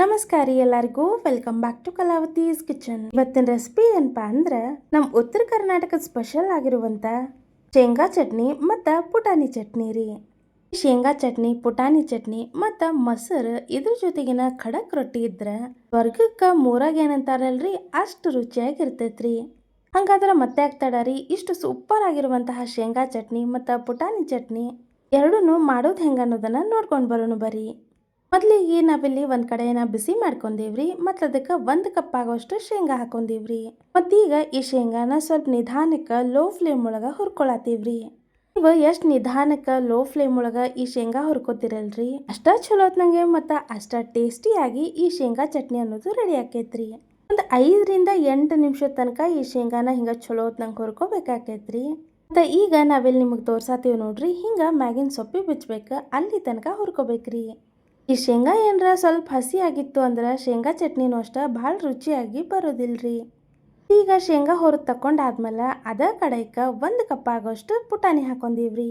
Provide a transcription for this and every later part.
ನಮಸ್ಕಾರ ರೀ ಎಲ್ಲರಿಗೂ. Welcome back to Kalavati's kitchen ಇವತ್ತಿನ ರೆಸಿಪಿ ಏನಪ್ಪಾ ಅಂದ್ರೆ ನಮ್ಮ ಉತ್ತರ ಕರ್ನಾಟಕದ ಸ್ಪೆಷಲ್ ಆಗಿರುವಂತ ಶೇಂಗಾ ಚಟ್ನಿ ಮತ್ತು ಪುಟಾಣಿ ಚಟ್ನಿ ರೀ. ಶೇಂಗಾ ಚಟ್ನಿ, ಪುಟಾಣಿ ಚಟ್ನಿ ಮತ್ತು ಮೊಸರು ಇದ್ರ ಜೊತೆಗಿನ ಖಡಕ್ ರೊಟ್ಟಿ ಇದ್ರೆ ಸ್ವರ್ಗಕ್ಕೆ ಮೂರಾಗ ಏನಂತಾರಲ್ರಿ, ಅಷ್ಟು ರುಚಿಯಾಗಿರ್ತೈತ್ರಿ. ಹಂಗಾದ್ರೆ ಮತ್ತೆ ಆಗ್ತಾಡ ರೀ, ಇಷ್ಟು ಸೂಪರ್ ಆಗಿರುವಂತಹ ಶೇಂಗಾ ಚಟ್ನಿ ಮತ್ತು ಪುಟಾಣಿ ಚಟ್ನಿ ಎರಡೂ ಮಾಡೋದು ಹೆಂಗೆ ಅನ್ನೋದನ್ನ ನೋಡ್ಕೊಂಡು ಬರೋಣ ಬರ್ರಿ. ಮೊದಲಿಗೆ ನಾವಿಲ್ಲಿ ಒಂದು ಕಡೆನ ಬಿಸಿ ಮಾಡ್ಕೊಂಡೀವ್ರಿ, ಮತ್ತು ಅದಕ್ಕೆ ಒಂದು ಕಪ್ ಆಗೋಷ್ಟು ಶೇಂಗಾ ಹಾಕೊಂಡೀವ್ರಿ. ಮತ್ತೀಗ ಈ ಶೇಂಗಾನ ಸ್ವಲ್ಪ ನಿಧಾನಕ್ಕೆ ಲೋ ಫ್ಲೇಮ್ ಒಳಗೆ ಹುರ್ಕೊಳತ್ತೀವ್ರಿ. ನೀವು ಎಷ್ಟು ನಿಧಾನಕ್ಕೆ ಲೋ ಫ್ಲೇಮ್ ಒಳಗೆ ಈ ಶೇಂಗಾ ಹುರ್ಕೋತಿರಲ್ರಿ? ಅಷ್ಟ ಚಲೋ ಹೊತ್ನಂಗೆ ಮತ್ತು ಅಷ್ಟ ಟೇಸ್ಟಿಯಾಗಿ ಈ ಶೇಂಗಾ ಚಟ್ನಿ ಅನ್ನೋದು ರೆಡಿ ಆಕೈತ್ರಿ. ಒಂದು ಐದರಿಂದ ಎಂಟು ನಿಮಿಷದ ತನಕ ಈ ಶೇಂಗಾನ ಹಿಂಗೆ ಚಲೋತ್ನಂಗೆ ಹುರ್ಕೋಬೇಕಾಕೈತ್ರಿ. ಮತ್ತು ಈಗ ನಾವಿಲ್ಲಿ ನಿಮಗೆ ತೋರ್ಸಾತೀವಿ ನೋಡ್ರಿ, ಹಿಂಗೆ ಮ್ಯಾಗಿನ ಸೊಪ್ಪಿ ಬಿಚ್ಚಬೇಕು ಅಲ್ಲಿ ತನಕ ಹುರ್ಕೋಬೇಕ್ರಿ. ಈ ಶೇಂಗಾ ಏನರ ಸ್ವಲ್ಪ ಹಸಿ ಆಗಿತ್ತು ಅಂದ್ರೆ ಶೇಂಗಾ ಚಟ್ನಿನೂ ಅಷ್ಟೇ ಭಾಳ ರುಚಿಯಾಗಿ ಬರೋದಿಲ್ರಿ. ಈಗ ಶೇಂಗಾ ಹೊರದು ತಕೊಂಡಾದ್ಮೇಲೆ ಅದ ಕಡೆಗೆ ಒಂದು ಕಪ್ ಆಗೋಷ್ಟು ಪುಟಾಣಿ ಹಾಕೊಂಡಿವ್ರಿ.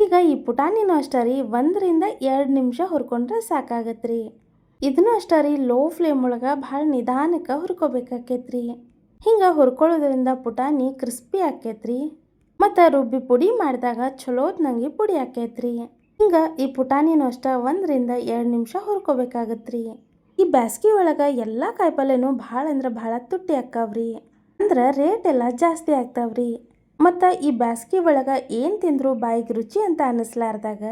ಈಗ ಈ ಪುಟಾಣಿನೂ ಅಷ್ಟೇ ರೀ ಒಂದರಿಂದ ಎರಡು ನಿಮಿಷ ಹುರ್ಕೊಂಡ್ರೆ ಸಾಕಾಗತ್ರಿ. ಇದನ್ನು ಅಷ್ಟೇ ರೀ ಲೋ ಫ್ಲೇಮ್ ಒಳಗೆ ಭಾಳ ನಿಧಾನಕ್ಕೆ ಹುರ್ಕೋಬೇಕಾಕೈತ್ರಿ. ಹಿಂಗೆ ಹುರ್ಕೊಳ್ಳೋದ್ರಿಂದ ಪುಟಾಣಿ ಕ್ರಿಸ್ಪಿ ಆಕೈತ್ರಿ. ಮತ್ತು ರುಬ್ಬಿ ಪುಡಿ ಮಾಡಿದಾಗ ಚಲೋತ್ನಂಗೆ ಪುಡಿ ಆಕೈತ್ರಿ. ಹಿಂಗೆ ಈ ಪುಟಾಣಿನೂ ಅಷ್ಟೇ ಒಂದರಿಂದ ಎರಡು ನಿಮಿಷ ಹುರ್ಕೋಬೇಕಾಗತ್ರಿ. ಈ ಬ್ಯಾಸ್ಗಿ ಒಳಗೆ ಎಲ್ಲ ಕಾಯಿಪಲ್ಲೆನೂ ಭಾಳ ಅಂದ್ರೆ ಭಾಳ ತುಟ್ಟಿ ಆಕ್ಕಾವ್ರಿ ಅಂದ್ರೆ ರೇಟ್ ಎಲ್ಲ ಜಾಸ್ತಿ ಆಗ್ತಾವ್ರಿ. ಮತ್ತು ಈ ಬ್ಯಾಸ್ಗೆ ಒಳಗೆ ಏನು ತಿಂದರೂ ಬಾಯಿಗೆ ರುಚಿ ಅಂತ ಅನ್ನಿಸ್ಲಾರ್ದಾಗ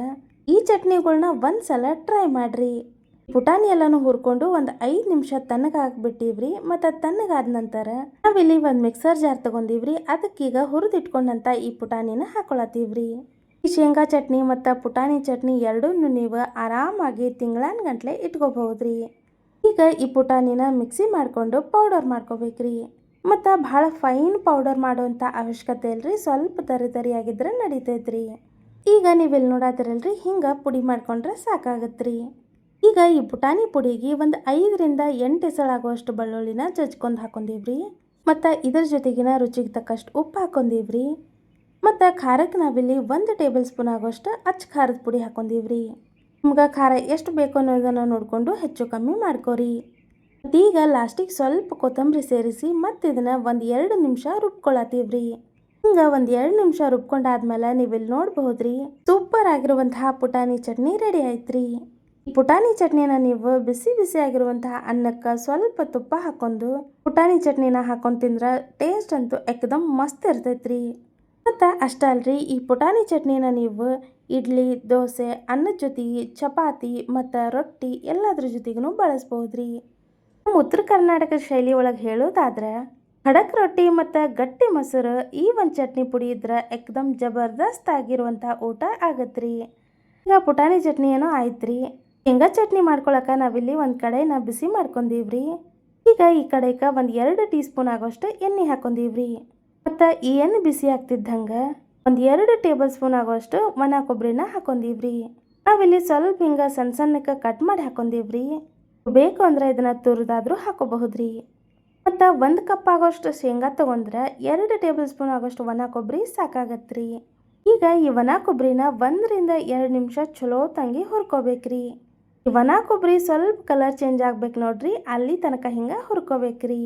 ಈ ಚಟ್ನಿಗಳನ್ನ ಒಂದು ಸಲ ಟ್ರೈ ಮಾಡಿರಿ. ಪುಟಾಣಿ ಎಲ್ಲನೂ ಹುರ್ಕೊಂಡು ಒಂದು ಐದು ನಿಮಿಷ ತಣ್ಣಗೆ ಹಾಕ್ಬಿಟ್ಟಿವ್ರಿ. ಮತ್ತು ತಣ್ಣಗಾದ ನಂತರ ನಾವಿಲ್ಲಿ ಒಂದು ಮಿಕ್ಸರ್ ಜಾರ್ ತಗೊಂಡಿವ್ರಿ. ಅದಕ್ಕೀಗ ಹುರಿದಿಟ್ಕೊಂಡಂಥ ಈ ಪುಟಾಣಿನ ಹಾಕೊಳತ್ತೀವ್ರಿ. ಈ ಶೇಂಗಾ ಚಟ್ನಿ ಮತ್ತು ಪುಟಾಣಿ ಚಟ್ನಿ ಎರಡನ್ನು ನೀವು ಆರಾಮಾಗಿ ತಿಂಗಳಾನ್ ಗಂಟ್ಲೆ ಇಟ್ಕೋಬಹುದ್ರಿ. ಈಗ ಈ ಪುಟಾಣಿನ ಮಿಕ್ಸಿ ಮಾಡಿಕೊಂಡು ಪೌಡರ್ ಮಾಡ್ಕೋಬೇಕ್ರಿ. ಮತ್ತು ಭಾಳ ಫೈನ್ ಪೌಡರ್ ಮಾಡುವಂಥ ಅವಶ್ಯಕತೆ ಇಲ್ಲರಿ ಸ್ವಲ್ಪ ತರಿ ತರಿಯಾಗಿದ್ರೆ ನಡೀತೈತ್ರಿ. ಈಗ ನೀವಿಲ್ಲಿ ನೋಡಾತಿರಲ್ರಿ, ಹಿಂಗೆ ಪುಡಿ ಮಾಡ್ಕೊಂಡ್ರೆ ಸಾಕಾಗತ್ರಿ. ಈಗ ಈ ಪುಟಾಣಿ ಪುಡಿಗೆ ಒಂದು ಐದರಿಂದ ಎಂಟು ಎಸಳಾಗುವಷ್ಟು ಬೆಳ್ಳುಳ್ಳಿನ ಜಜ್ಕೊಂಡು ಹಾಕೊಂಡೀವ್ರಿ. ಮತ್ತು ಇದ್ರ ಜೊತೆಗಿನ ರುಚಿಗೆ ತಕ್ಕಷ್ಟು ಉಪ್ಪು ಹಾಕೊಂಡೀವ್ರಿ. ಮತ್ತು ಖಾರಕ್ಕೆ ನಾವಿಲ್ಲಿ ಒಂದು ಟೇಬಲ್ ಸ್ಪೂನ್ ಆಗೋಷ್ಟು ಅಚ್ಚ ಖಾರದ ಪುಡಿ ಹಾಕೊಂಡಿವ್ರಿ. ನಿಮ್ಗೆ ಖಾರ ಎಷ್ಟು ಬೇಕು ಅನ್ನೋದನ್ನು ನೋಡಿಕೊಂಡು ಹೆಚ್ಚು ಕಮ್ಮಿ ಮಾಡ್ಕೋರಿ. ಈಗ ಲಾಸ್ಟಿಗೆ ಸ್ವಲ್ಪ ಕೊತ್ತಂಬರಿ ಸೇರಿಸಿ ಮತ್ತು ಇದನ್ನು ಒಂದು ಎರಡು ನಿಮಿಷ ರುಬ್ಕೊಳತ್ತೀವ್ರಿ. ಹಿಂಗೆ ಒಂದು ಎರಡು ನಿಮಿಷ ರುಬ್ಕೊಂಡಾದ್ಮೇಲೆ ನೀವಿಲ್ಲಿ ರೀ ಸೂಪರ್ ಆಗಿರುವಂತಹ ಪುಟಾಣಿ ಚಟ್ನಿ ರೆಡಿ ಆಯ್ತ್ರಿ. ಈ ಪುಟಾಣಿ ಚಟ್ನಿನ ನೀವು ಬಿಸಿ ಬಿಸಿ ಆಗಿರುವಂತಹ ಅನ್ನಕ್ಕೆ ಸ್ವಲ್ಪ ತುಪ್ಪ ಹಾಕೊಂಡು ಪುಟಾಣಿ ಚಟ್ನಿನ ಹಾಕೊಂಡು ತಿಂದ್ರೆ ಟೇಸ್ಟ್ ಅಂತೂ ಎಕ್ದಮ್ ಮಸ್ತ್ ಇರ್ತೈತ್ರಿ. ಮತ್ತು ಅಷ್ಟೇ ಅಲ್ರಿ ಈ ಪುಟಾಣಿ ಚಟ್ನಿನ ನೀವು ಇಡ್ಲಿ, ದೋಸೆ, ಅನ್ನದ ಜೊತೆಗೆ ಚಪಾತಿ ಮತ್ತು ರೊಟ್ಟಿ ಎಲ್ಲದ್ರ ಜೊತೆಗೂ ಬಳಸ್ಬೋದ್ರಿ. ನಮ್ಮ ಉತ್ತರ ಕರ್ನಾಟಕ ಶೈಲಿ ಒಳಗೆ ಹೇಳೋದಾದ್ರೆ, ಖಡಕ್ ರೊಟ್ಟಿ ಮತ್ತು ಗಟ್ಟಿ ಮೊಸರು ಈ ಒಂದು ಚಟ್ನಿ ಪುಡಿ ಇದ್ರೆ ಎಕ್ದಮ್ ಜಬರ್ದಸ್ತ್ ಆಗಿರುವಂಥ ಊಟ ರೀ ಈಗ ಪುಟಾಣಿ ಚಟ್ನಿ ಏನೋ ರೀ ಶೇಂಗಾ ಚಟ್ನಿ ಮಾಡ್ಕೊಳಕ್ಕೆ ನಾವಿಲ್ಲಿ ಒಂದು ಕಡೆನ ಬಿಸಿ ಮಾಡ್ಕೊಂಡೀವ್ರಿ ಈಗ ಈ ಕಡೆಗೆ ಒಂದು ಎರಡು ಟೀ ಸ್ಪೂನ್ ಆಗೋಷ್ಟು ಎಣ್ಣೆ ಹಾಕೊಂಡೀವ್ರಿ ಮತ್ತು ಏನು ಬಿಸಿ ಆಗ್ತಿದ್ದಂಗೆ? ಒಂದು ಎರಡು ಟೇಬಲ್ ಸ್ಪೂನ್ ಆಗೋಷ್ಟು ಒಣ ಕೊಬ್ಬರಿನ ಹಾಕೊಂದೀವ್ರಿ. ನಾವಿಲ್ಲಿ ಸ್ವಲ್ಪ ಹಿಂಗೆ ಸಣ್ಣ ಸಣ್ಣಕ್ಕೆ ಕಟ್ ಮಾಡಿ ಹಾಕೊಂಡಿವ್ರಿ ಬೇಕು ಅಂದ್ರೆ ಇದನ್ನು ತುರಿದಾದ್ರೂ ಹಾಕೋಬಹುದ್ರಿ. ಮತ್ತು ಒಂದು ಕಪ್ ಆಗೋಷ್ಟು ಶೇಂಗಾ ತೊಗೊಂಡ್ರೆ ಎರಡು ಟೇಬಲ್ ಸ್ಪೂನ್ ಆಗೋಷ್ಟು ಒಣ ಕೊಬ್ಬರಿ ಸಾಕಾಗತ್ರಿ. ಈಗ ಈ ಒಣ ಕೊಬ್ಬರಿನ ಒಂದರಿಂದ ಎರಡು ನಿಮಿಷ ಚಲೋ ತಂಗಿ ಹುರ್ಕೋಬೇಕ್ರಿ. ಈ ಒಣ ಕೊಬ್ಬರಿ ಸ್ವಲ್ಪ ಕಲರ್ ಚೇಂಜ್ ಆಗ್ಬೇಕು ನೋಡ್ರಿ, ಅಲ್ಲಿ ತನಕ ಹಿಂಗೆ ಹುರ್ಕೋಬೇಕ್ರಿ.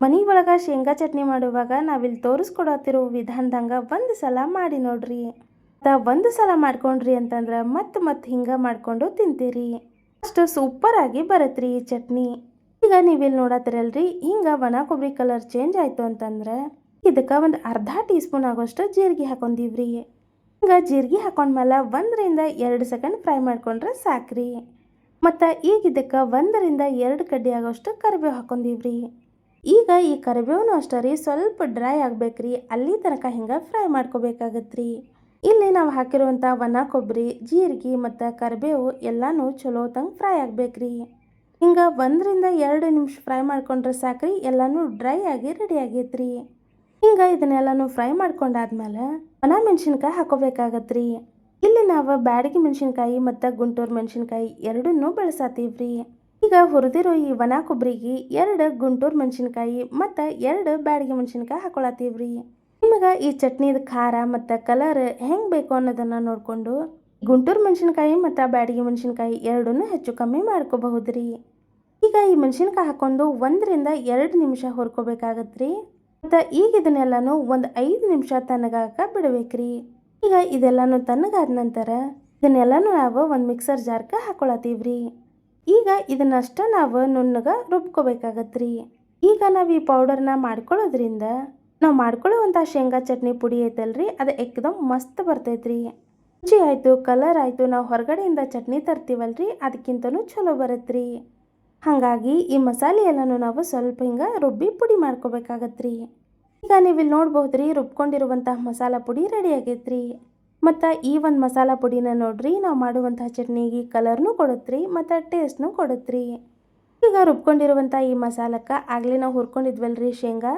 ಮನೆ ಒಳಗೆ ಶೇಂಗಾ ಚಟ್ನಿ ಮಾಡುವಾಗ ನಾವಿಲ್ಲಿ ತೋರಿಸ್ಕೊಡತ್ತಿರೋ ವಿಧಾನದಂಗೆ ಒಂದು ಸಲ ಮಾಡಿ ನೋಡ್ರಿ. ಮತ್ತು ಒಂದು ಸಲ ಮಾಡ್ಕೊಂಡ್ರಿ ಅಂತಂದ್ರೆ ಮತ್ತೆ ಮತ್ತೆ ಹಿಂಗೆ ಮಾಡ್ಕೊಂಡು ತಿಂತೀರಿ. ಅಷ್ಟು ಆಗಿ ಬರತ್ರಿ ಈ ಚಟ್ನಿ. ಈಗ ನೀವಿಲ್ಲಿ ನೋಡತ್ತಿರಲ್ರಿ ಹಿಂಗೆ ಒಣ ಕೊಬ್ಬರಿ ಕಲರ್ ಚೇಂಜ್ ಆಯಿತು ಅಂತಂದ್ರೆ ಇದಕ್ಕೆ ಒಂದು ಅರ್ಧ ಟೀ ಸ್ಪೂನ್ ಆಗೋಷ್ಟು ಜೀರಿಗೆ ಹಾಕೊಂಡಿವ್ರಿ. ಹಿಂಗೆ ಜೀರಿಗೆ ಹಾಕೊಂಡ್ಮೇಲೆ ಒಂದರಿಂದ ಎರಡು ಸೆಕೆಂಡ್ ಫ್ರೈ ಮಾಡ್ಕೊಂಡ್ರೆ ಸಾಕ್ರಿ. ಮತ್ತು ಈಗ ಇದಕ್ಕೆ ಒಂದರಿಂದ ಎರಡು ಕಡ್ಡಿ ಆಗೋಷ್ಟು ಕರಿಬೇವು ಹಾಕೊಂಡೀವ್ರಿ. ಈಗ ಈ ಕರಿಬೇವನು ಅಷ್ಟೇ ರೀ, ಸ್ವಲ್ಪ ಡ್ರೈ ಆಗ್ಬೇಕ್ರಿ. ಅಲ್ಲಿ ತನಕ ಹಿಂಗೆ ಫ್ರೈ ಮಾಡ್ಕೋಬೇಕಾಗತ್ರಿ. ಇಲ್ಲಿ ನಾವು ಹಾಕಿರುವಂಥ ಒಣ ಕೊಬ್ಬರಿ ಜೀರಿಗೆ ಮತ್ತು ಕರಿಬೇವು ಎಲ್ಲನೂ ಚಲೋ ತಂಗೆ ಫ್ರೈ ರೀ ಹಿಂಗೆ ಒಂದರಿಂದ ಎರಡು ನಿಮಿಷ ಫ್ರೈ ಮಾಡ್ಕೊಂಡ್ರೆ ಸಾಕ್ರಿ, ಎಲ್ಲನೂ ಡ್ರೈ ಆಗಿ ರೆಡಿ ಆಗೈತ್ರಿ. ಹಿಂಗೆ ಇದನ್ನೆಲ್ಲನೂ ಫ್ರೈ ಮಾಡ್ಕೊಂಡಾದ್ಮೇಲೆ ಒಣ ಮೆಣಸಿನ್ಕಾಯಿ ಹಾಕೋಬೇಕಾಗತ್ರಿ. ಇಲ್ಲಿ ನಾವು ಬ್ಯಾಡಗಿ ಮೆಣಸಿನ್ಕಾಯಿ ಮತ್ತು ಗುಂಟೂರು ಮೆಣಸಿನ್ಕಾಯಿ ಎರಡನ್ನೂ ಬಳಸತ್ತೀವ್ರಿ ಈಗ ಹುರಿದಿರೋ ಈ ಒಣ ಕೊಬ್ಬರಿಗೆ ಎರಡು ಗುಂಟೂರು ಮೆಣಸಿನ್ಕಾಯಿ ಮತ್ತು ಎರಡು ಬ್ಯಾಡಿಗೆ ಮೆಣಸಿನ್ಕಾಯಿ ಹಾಕೊಳತ್ತೀವ್ರಿ. ನಿಮಗೆ ಈ ಚಟ್ನಿದ ಖಾರ ಮತ್ತು ಕಲರ್ ಹೆಂಗೆ ಬೇಕು ಅನ್ನೋದನ್ನು ನೋಡಿಕೊಂಡು ಗುಂಟೂರು ಮೆಣಸಿನ್ಕಾಯಿ ಮತ್ತು ಬ್ಯಾಡಿಗೆ ಮೆಣಸಿನ್ಕಾಯಿ ಎರಡನ್ನೂ ಹೆಚ್ಚು ಕಮ್ಮಿ ಮಾಡ್ಕೋಬಹುದ್ರಿ. ಈಗ ಈ ಮೆಣಸಿನ್ಕಾಯಿ ಹಾಕೊಂಡು ಒಂದರಿಂದ ಎರಡು ನಿಮಿಷ ಹುರ್ಕೋಬೇಕಾಗತ್ರಿ. ಮತ್ತು ಈಗ ಇದನ್ನೆಲ್ಲನೂ ಒಂದು ಐದು ನಿಮಿಷ ತಣ್ಣಗಾಕ ಬಿಡಬೇಕ್ರಿ. ಈಗ ಇದೆಲ್ಲನೂ ತಣ್ಣಗಾದ ನಂತರ ಇದನ್ನೆಲ್ಲನೂ ನಾವು ಒಂದು ಮಿಕ್ಸರ್ ಜಾರ್ಗೆ ಹಾಕೊಳತ್ತೀವ್ರಿ. ಈಗ ಇದನ್ನಷ್ಟ ನಾವು ನುಣ್ಣಗೆ ರುಬ್ಕೋಬೇಕಾಗತ್ತೆ ರೀ ಈಗ ನಾವು ಈ ಪೌಡರ್ನ ಮಾಡ್ಕೊಳ್ಳೋದ್ರಿಂದ ನಾವು ಮಾಡ್ಕೊಳ್ಳುವಂಥ ಶೇಂಗಾ ಚಟ್ನಿ ಪುಡಿ ಐತಲ್ರಿ, ಅದು ಎಕ್ದಮ್ ಮಸ್ತ್ ಬರ್ತೈತ್ರಿ. ರುಚಿ ಆಯಿತು ಕಲರ್ ಆಯಿತು, ನಾವು ಹೊರಗಡೆಯಿಂದ ಚಟ್ನಿ ತರ್ತೀವಲ್ರಿ ಅದಕ್ಕಿಂತನೂ ಚಲೋ ಬರುತ್ತ್ರಿ ಹಾಗಾಗಿ ಈ ಮಸಾಲೆ ಎಲ್ಲನೂ ನಾವು ಸ್ವಲ್ಪ ಹಿಂಗೆ ರುಬ್ಬಿ ಪುಡಿ ಮಾಡ್ಕೋಬೇಕಾಗತ್ರಿ. ಈಗ ನೀವು ಇಲ್ಲಿ ನೋಡ್ಬೋದ್ರಿ ರುಬ್ಕೊಂಡಿರುವಂತಹ ಮಸಾಲ ಪುಡಿ ರೆಡಿ ಆಗೈತ್ರಿ. ಮತ್ತು ಈ ಒಂದು ಮಸಾಲ ಪುಡಿನ ನೋಡ್ರಿ, ನಾವು ಮಾಡುವಂತಹ ಚಟ್ನಿಗೆ ಕಲರ್ನೂ ಕೊಡುತ್ತ್ರಿ ಮತ್ತು ಟೇಸ್ಟ್ನೂ ಕೊಡುತ್ತೆ ಈಗ ರುಬ್ಕೊಂಡಿರುವಂಥ ಈ ಮಸಾಲಕ್ಕೆ ಆಗಲೇ ನಾವು ಹುರ್ಕೊಂಡಿದ್ವಲ್ರಿ ಶೇಂಗಾ.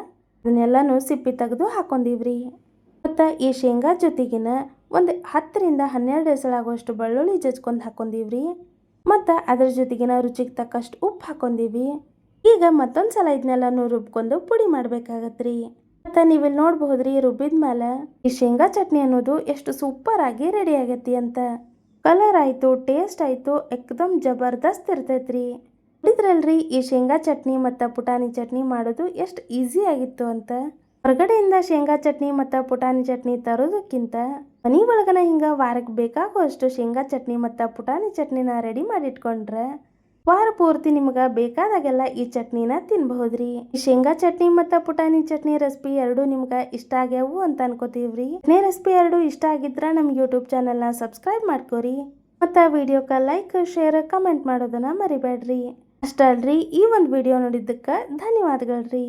ಅದನ್ನೆಲ್ಲನೂ ಸಿಪ್ಪಿ ತೆಗೆದು ಹಾಕೊಂಡಿವ್ರಿ. ಮತ್ತು ಈ ಶೇಂಗಾ ಜೊತೆಗಿನ ಒಂದು ಹತ್ತರಿಂದ ಹನ್ನೆರಡು ಎಸಳಾಗುವಷ್ಟು ಬೆಳ್ಳುಳ್ಳಿ ಜಜ್ಕೊಂಡು ಹಾಕೊಂಡಿವ್ರಿ. ಮತ್ತು ಅದ್ರ ಜೊತೆಗಿನ ರುಚಿಗೆ ತಕ್ಕಷ್ಟು ಉಪ್ಪು ಹಾಕೊಂಡೀವಿ. ಈಗ ಮತ್ತೊಂದು ಸಲ ಇದನ್ನೆಲ್ಲನೂ ರುಬ್ಕೊಂಡು ಪುಡಿ ಮಾಡ್ಬೇಕಾಗತ್ರಿ. ಮತ್ತು ನೀವಿಲ್ಲಿ ರೀ ರುಬ್ಬಿದ ಮೇಲೆ ಈ ಶೇಂಗಾ ಚಟ್ನಿ ಅನ್ನೋದು ಎಷ್ಟು ಸೂಪರ್ ಆಗಿ ರೆಡಿ ಆಗೈತಿ ಅಂತ. ಕಲರ್ ಆಯಿತು ಟೇಸ್ಟ್ ಆಯಿತು, ಎಕ್ದಮ್ ಜಬರ್ದಸ್ತ್ ಇರ್ತೈತ್ರಿ. ನೋಡಿದ್ರಲ್ರಿ ಈ ಶೇಂಗಾ ಚಟ್ನಿ ಮತ್ತು ಪುಟಾಣಿ ಚಟ್ನಿ ಮಾಡೋದು ಎಷ್ಟು ಈಸಿ ಆಗಿತ್ತು ಅಂತ. ಹೊರಗಡೆಯಿಂದ ಶೇಂಗಾ ಚಟ್ನಿ ಮತ್ತು ಪುಟಾಣಿ ಚಟ್ನಿ ತರೋದಕ್ಕಿಂತ ಮನೆ ಒಳಗನ ಹಿಂಗೆ ವಾರಕ್ಕೆ ಬೇಕಾಗುವಷ್ಟು ಶೇಂಗಾ ಚಟ್ನಿ ಮತ್ತು ಪುಟಾಣಿ ಚಟ್ನಿನ ರೆಡಿ ಮಾಡಿಟ್ಕೊಂಡ್ರೆ ವಾರ ಪೂರ್ತಿ ನಿಮ್ಗೆ ಬೇಕಾದಾಗೆಲ್ಲ ಈ ಚಟ್ನಿನ ತಿನ್ಬಹುದ್ರಿ. ಶೇಂಗಾ ಚಟ್ನಿ ಮತ್ತು ಪುಟಾಣಿ ಚಟ್ನಿ ರೆಸಿಪಿ ಎರಡು ನಿಮ್ಗೆ ಇಷ್ಟ ಆಗ್ಯಾವು ಅಂತ ಅನ್ಕೋತೀವ್ರಿ. ಚಟ್ನಿ ರೆಸಿಪಿ ಎರಡು ಇಷ್ಟ ಆಗಿದ್ರೆ ನಮ್ಮ ಯೂಟ್ಯೂಬ್ ಚಾನಲ್ನ ಸಬ್ಸ್ಕ್ರೈಬ್ ಮಾಡ್ಕೋರಿ. ಮತ್ತು ವಿಡಿಯೋಕ ಲೈಕ್ ಶೇರ್ ಕಮೆಂಟ್ ಮಾಡೋದನ್ನ ಮರಿಬೇಡ್ರಿ ಅಷ್ಟಲ್ರಿ ಈ ಒಂದು ವಿಡಿಯೋ ನೋಡಿದ್ದಕ್ಕೆ ಧನ್ಯವಾದಗಳ್ರಿ.